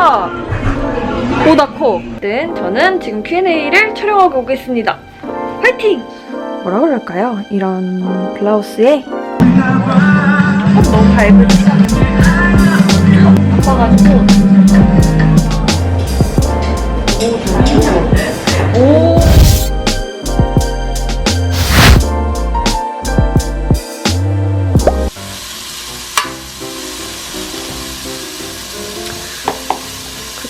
하이다! 오다코. 네, 저는 지금 Q&A를 촬영하고 오겠습니다. 화이팅! 뭐라 그럴까요? 이런 블라우스에 어, 너무 밝으지? 바빠가지고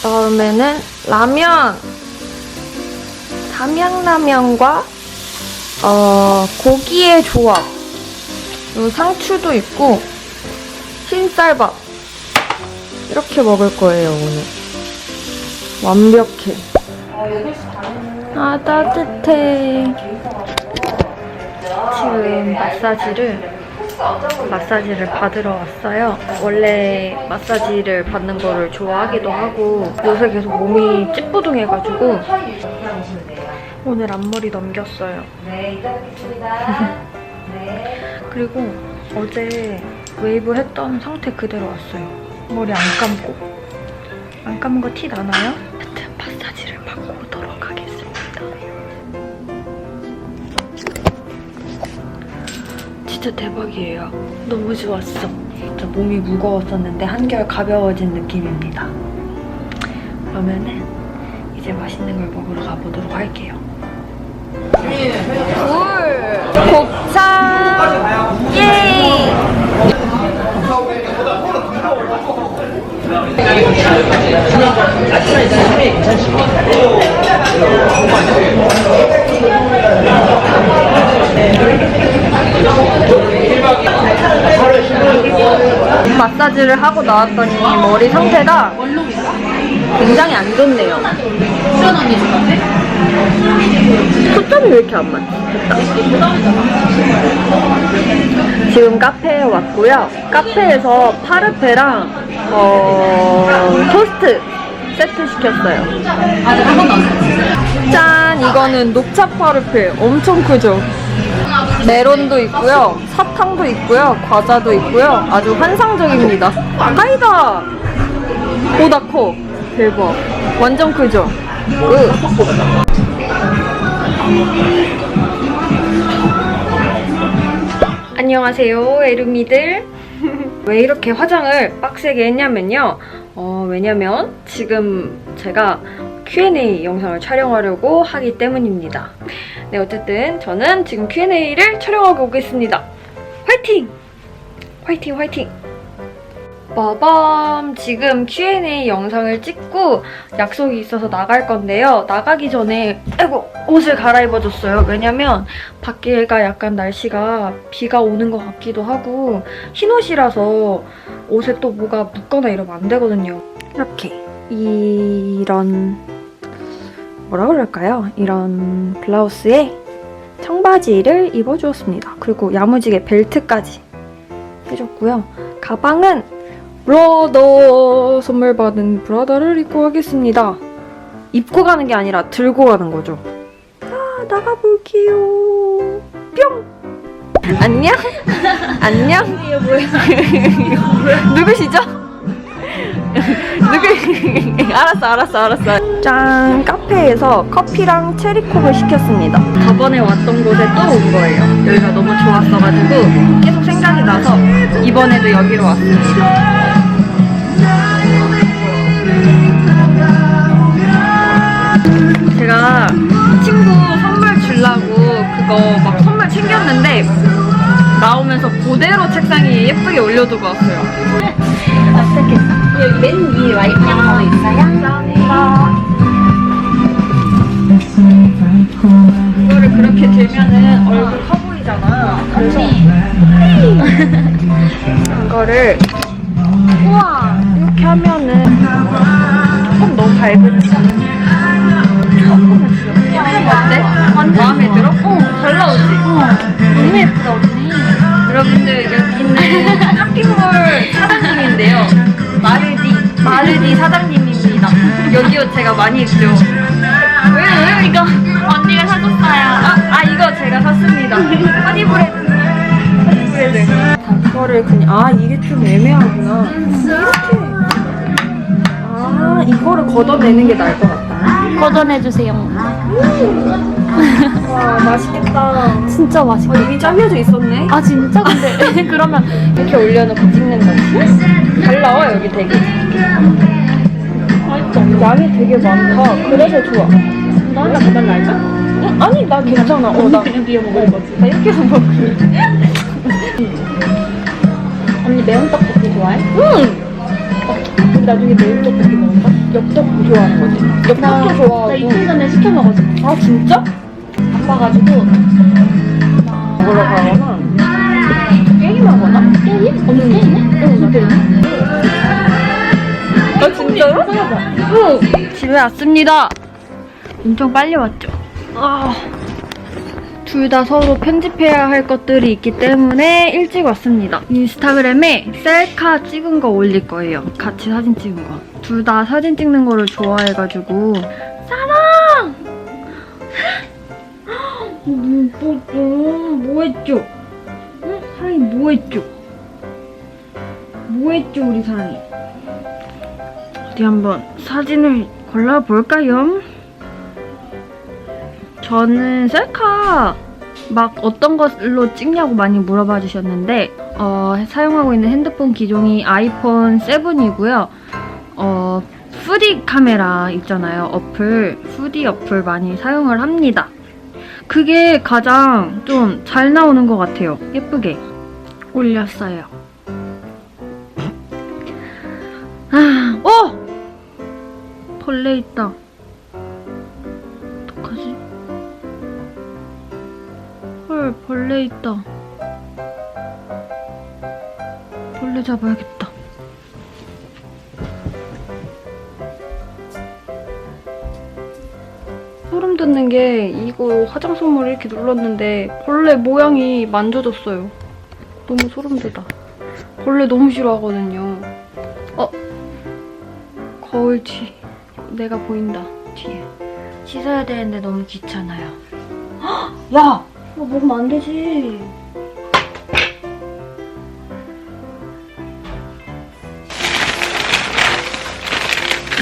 다음에는 라면. 삼양라면과 어, 고기의 조합. 상추도 있고 흰쌀밥. 이렇게 먹을 거예요 오늘. 완벽해. 아 따뜻해. 지금 마사지를 마사지를 받으러 왔어요. 원래 마사지를 받는 거를 좋아하기도 하고 요새 계속 몸이 찌뿌둥해가지고 오늘 앞머리 넘겼어요. 그리고 어제 웨이브 했던 상태 그대로 왔어요. 머리 안 감고. 안 감은 거 티 나나요? 진짜 대박이에요. 너무 좋았어. 진짜 몸이 무거웠었는데 한결 가벼워진 느낌입니다. 그러면은 이제 맛있는 걸 먹으러 가보도록 할게요. 굴! 곱창! 예! 마사지를 하고 나왔더니 머리 상태가 굉장히 안 좋네요. 초점이 왜 이렇게 안 맞지? 지금 카페에 왔고요. 카페에서 파르페랑 어, 토스트 세트 시켰어요. 아직 한 번도 안 이거는 녹차 파르페. 엄청 크죠? 메론도 있고요. 사탕도 있고요. 과자도 있고요. 아주 환상적입니다. 하이다! 보다 커. 대박. 완전 크죠? 으. 안녕하세요, 에루미들. 왜 이렇게 화장을 빡세게 했냐면요. 어, 왜냐면 지금 제가 Q&A 영상을 촬영하려고 하기 때문입니다. 네, 어쨌든 저는 지금 Q&A를 촬영하고 오겠습니다. 화이팅! 화이팅, 화이팅! 빠밤! 지금 Q&A 영상을 찍고 약속이 있어서 나갈 건데요. 나가기 전에, 아이고, 옷을 갈아입어줬어요. 왜냐면 밖에가 약간 날씨가 비가 오는 것 같기도 하고 흰 옷이라서 옷에 또 뭐가 묻거나 이러면 안 되거든요. 이렇게 이런 뭐라 그럴까요? 이런 블라우스에 청바지를 입어주었습니다. 그리고 야무지게 벨트까지 해줬고요. 가방은 브라더 선물 받은 브라더를 입고 가겠습니다. 입고 가는 게 아니라 들고 가는 거죠. 아, 나가볼게요. 뿅! 안녕? 안녕? 누구시죠? 누구? 알았어, 알았어, 알았어. 짠! 카페에서 커피랑 체리콕을 시켰습니다. 저번에 왔던 곳에 또 온 거예요. 여기가 너무 좋았어가지고 계속 생각이 나서 이번에도 여기로 왔습니다. 제가 친구 선물 주려고 그거 막 선물 챙겼는데 나오면서 그대로 책상에 예쁘게 올려두고 왔어요. 어떻게? 여기 맨 위에 와이프 영상이 있어요? 감사합니다. 이거를 그렇게 들면은 얼굴 커 보이잖아. 그래서 이거를 우와 이렇게 하면은 조금 너무 밝은지 어때? 마음에 들어? 어, 잘 나오지? 너무 예쁘다 언니 여러분들 여기 있는 쇼핑몰 사장님인데요 마르디 마르디 사장님입니다 여기 옷 제가 많이 입죠 왜, 왜 이거 언니가 사줬어요. 아, 아 이거 제가 샀습니다. 허니브레드. 허니브레드. 이거를 그냥 아 이게 좀 애매하구나. 이렇게. 아 이거를 걷어내는 게 나을 것 같다. 걷어내주세요. 와, 맛있겠다. 진짜 어, 맛있겠다. 이미 잘려져 있었네. 아, 진짜? 근데 그러면 이렇게 올려놓고 찍는 거지. 잘 나와, 여기 되게. 양이 되게 많다. 그래서 좋아. 나 달라 할까? 응? 아니, 나 괜찮아. 어, 나, 그냥 비워 먹을 거지. 나 이렇게 해서 먹을래. 언니 매운 떡볶이 좋아해? 응! 우리 나중에 매운 떡볶이 먹을까? 엽떡 좋아하는 거지. 엽떡도 나 좋아하고. 이틀 전에 시켜 먹었어. 아, 진짜? 아파가지고. 먹으러 가거나. 게임 하거나? 게임? 언니 게임해? 응, 나 게임해. 아, 진짜로? 응. 집에 왔습니다. 엄청 빨리 왔죠. 아. 둘 다 서로 편집해야 할 것들이 있기 때문에 일찍 왔습니다. 인스타그램에 셀카 찍은 거 올릴 거예요. 같이 사진 찍은 거. 둘 다 사진 찍는 거를 좋아해가지고. 뭐, 뭐, 뭐, 뭐 했죠? 응? 사랑이 뭐 했죠? 뭐 했죠, 우리 사랑이? 어디 한번 사진을 골라볼까요? 저는 셀카 막 어떤 걸로 찍냐고 많이 물어봐 주셨는데 어, 사용하고 있는 핸드폰 기종이 아이폰 7이고요. 어, 푸디 카메라 있잖아요. 어플, 푸디 어플 많이 사용을 합니다. 그게 가장 좀 잘 나오는 것 같아요. 예쁘게 올렸어요. 아, 어! 벌레 있다. 어떡하지? 헐, 벌레 있다. 벌레 잡아야겠다. 소름 돋는 게 이거 화장솜을 이렇게 눌렀는데 벌레 모양이 만져졌어요. 너무 소름 돋아. 벌레 너무 싫어하거든요. 어? 거울치. 내가 보인다. 뒤에. 씻어야 되는데 너무 귀찮아요. 헉! 야! 이거 먹으면 안 되지.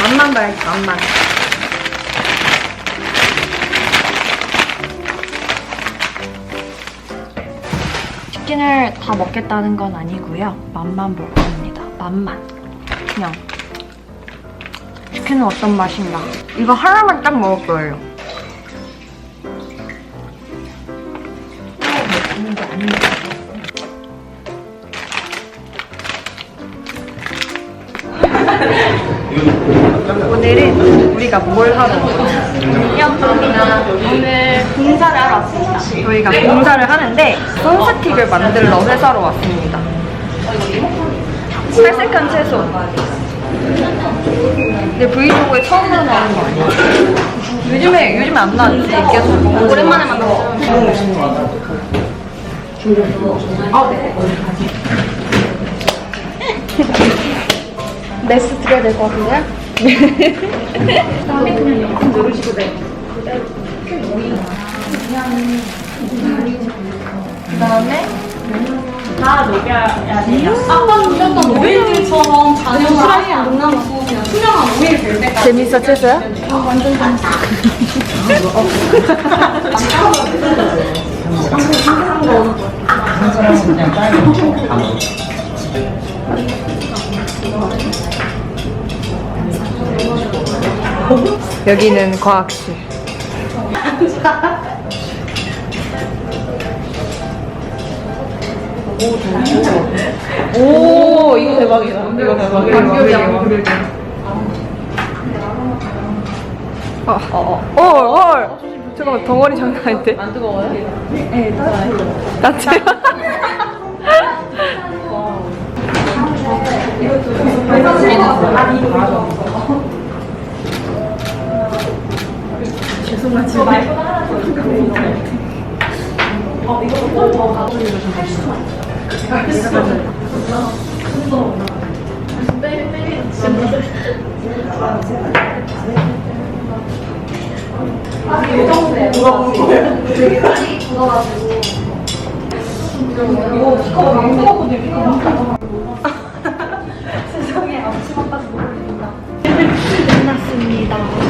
맛만 봐야지, 맛만. 치킨을 다 먹겠다는 건 아니고요. 맛만 볼 겁니다. 맛만. 그냥 치킨은 어떤 맛인가? 이거 하나만 딱 먹을 거예요. 오늘은 우리가 뭘 하러 오늘 공사를 하러 왔습니다. 저희가 공사를 하는데 손스틱을 만들러 회사로 왔습니다. 살색한 채소. 근데 브이로그에 처음으로 나오는 거 아니야? 요즘에 요즘에 안 나왔지. 계속 오랜만에 만났어. 메스 드려야 될 것 같은데요? 다 녹여야 돼요. 아빠는 약간 오일들처럼 잔여를 하지 않고 그냥 투명한 오일 될 때까지. 재밌어 채소야? 여기는 과학실. 오, 이거 대박이다. 이거 대박이다. 어, 어, 어, 어, 어. 잠깐만, 덩어리 장난 아닌데? 안 뜨거워요? 네, 따뜻해요. 따뜻해요? 계속 맞추고 말고 하나 더 어, 이거 또 할수 있어. 할수 있어. 좀더 빼, 빼. 아, 요정세. 누가 보는 거야? 많이 굳어가지고. 이거 피커가 너무 뜨거거든, 피커가. 세상에 앞치마까지 모르겠다. 끝났습니다.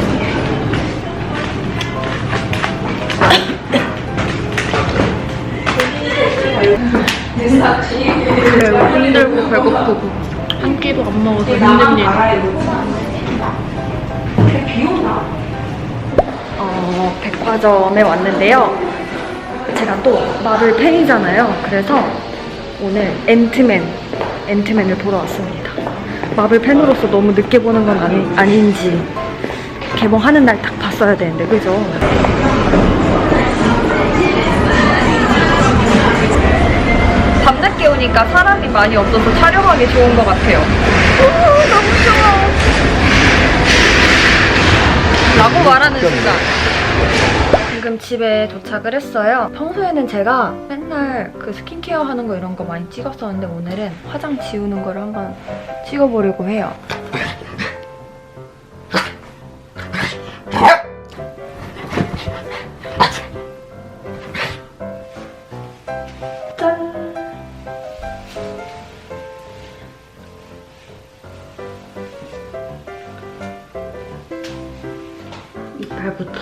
그래, 힘들고 배고프고 한 끼도 안 먹어서 힘든 일. 어, 백화점에 왔는데요. 제가 또 마블 팬이잖아요. 그래서 오늘 앤트맨, 앤트맨을 보러 왔습니다. 마블 팬으로서 너무 늦게 보는 건 아니, 아닌지 개봉하는 날 딱 봤어야 되는데, 그죠? 오니까 사람이 많이 없어서 촬영하기 좋은 것 같아요. 오, 너무 좋아. 라고 말하는 순간 지금 집에 도착을 했어요. 평소에는 제가 맨날 그 스킨케어 하는 거 이런 거 많이 찍었었는데 오늘은 화장 지우는 거를 한번 찍어보려고 해요. 이빨부터.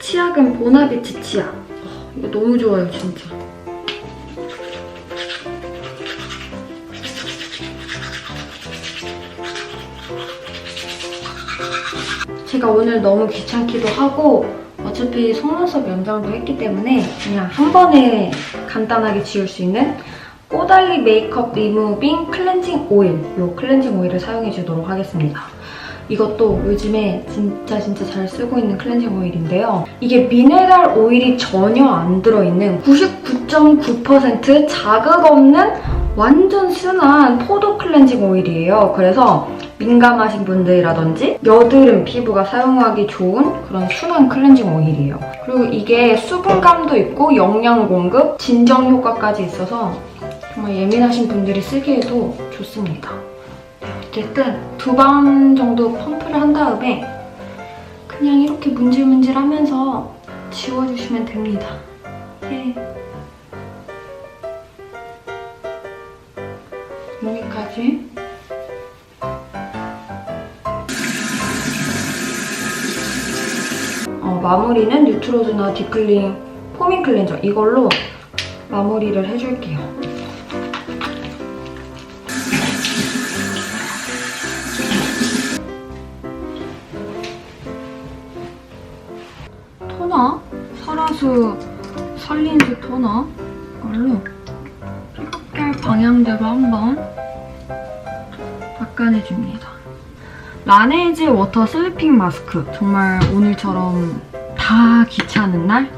치약은 보나비치 치약. 어, 이거 너무 좋아요, 진짜. 제가 오늘 너무 귀찮기도 하고 어차피 속눈썹 연장도 했기 때문에 그냥 한 번에 간단하게 지울 수 있는 꼬달리 메이크업 리무빙 클렌징 오일 이 클렌징 오일을 사용해 주도록 하겠습니다. 이것도 요즘에 진짜 진짜 잘 쓰고 있는 클렌징 오일인데요. 이게 미네랄 오일이 전혀 안 들어있는 99.9% 자극 없는 완전 순한 포도 클렌징 오일이에요. 그래서 민감하신 분들이라든지 여드름 피부가 사용하기 좋은 그런 순한 클렌징 오일이에요. 그리고 이게 수분감도 있고 영양 공급, 진정 효과까지 있어서 정말 예민하신 분들이 쓰기에도 좋습니다. 네, 어쨌든 두방 정도 펌프를 한 다음에 그냥 이렇게 문질문질 하면서 지워주시면 됩니다. 예. 여기까지. 어, 마무리는 뉴트로즈나 디클링 포밍 클렌저 이걸로 마무리를 해줄게요. 설화수 설린수 토너 이걸로 피부결 방향대로 한번 닦아내줍니다. 라네즈 워터 슬리핑 마스크 정말 오늘처럼 다 귀찮은 날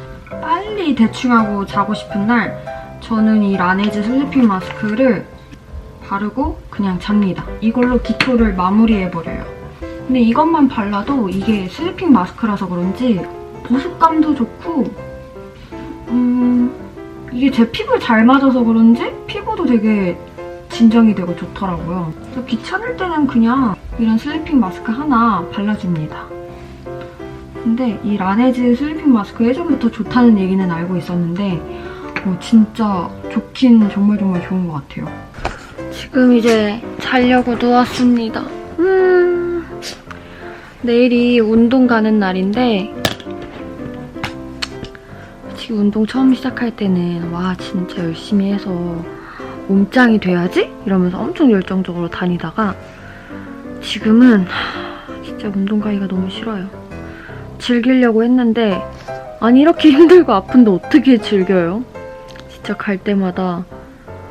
빨리 대충하고 자고 싶은 날 저는 이 라네즈 슬리핑 마스크를 바르고 그냥 잡니다. 이걸로 기초를 마무리해버려요. 근데 이것만 발라도 이게 슬리핑 마스크라서 그런지 보습감도 좋고 음 이게 제 피부에 잘 맞아서 그런지 피부도 되게 진정이 되고 좋더라고요. 그래서 귀찮을 때는 그냥 이런 슬리핑 마스크 하나 발라줍니다. 근데 이 라네즈 슬리핑 마스크 예전부터 좋다는 얘기는 알고 있었는데 어, 진짜 좋긴 정말 정말 좋은 것 같아요. 지금 이제 자려고 누웠습니다. 음, 내일이 운동 가는 날인데 지금 운동 처음 시작할 때는 와 진짜 열심히 해서 몸짱이 돼야지? 이러면서 엄청 열정적으로 다니다가 지금은 하, 진짜 운동 가기가 너무 싫어요. 즐기려고 했는데 아니 이렇게 힘들고 아픈데 어떻게 즐겨요? 진짜 갈 때마다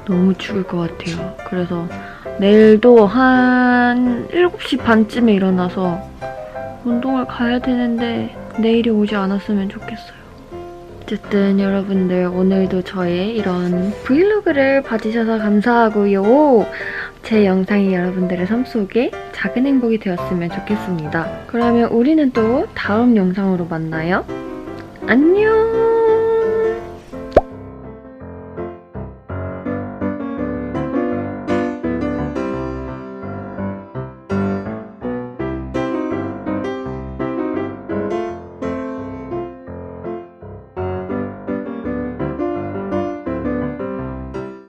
너무 죽을 것 같아요. 그래서 내일도 한 7시 반쯤에 일어나서 운동을 가야 되는데 내일이 오지 않았으면 좋겠어요. 어쨌든 여러분들 오늘도 저의 이런 브이로그를 봐주셔서 감사하고요. 제 영상이 여러분들의 삶 속에 작은 행복이 되었으면 좋겠습니다. 그러면 우리는 또 다음 영상으로 만나요. 안녕!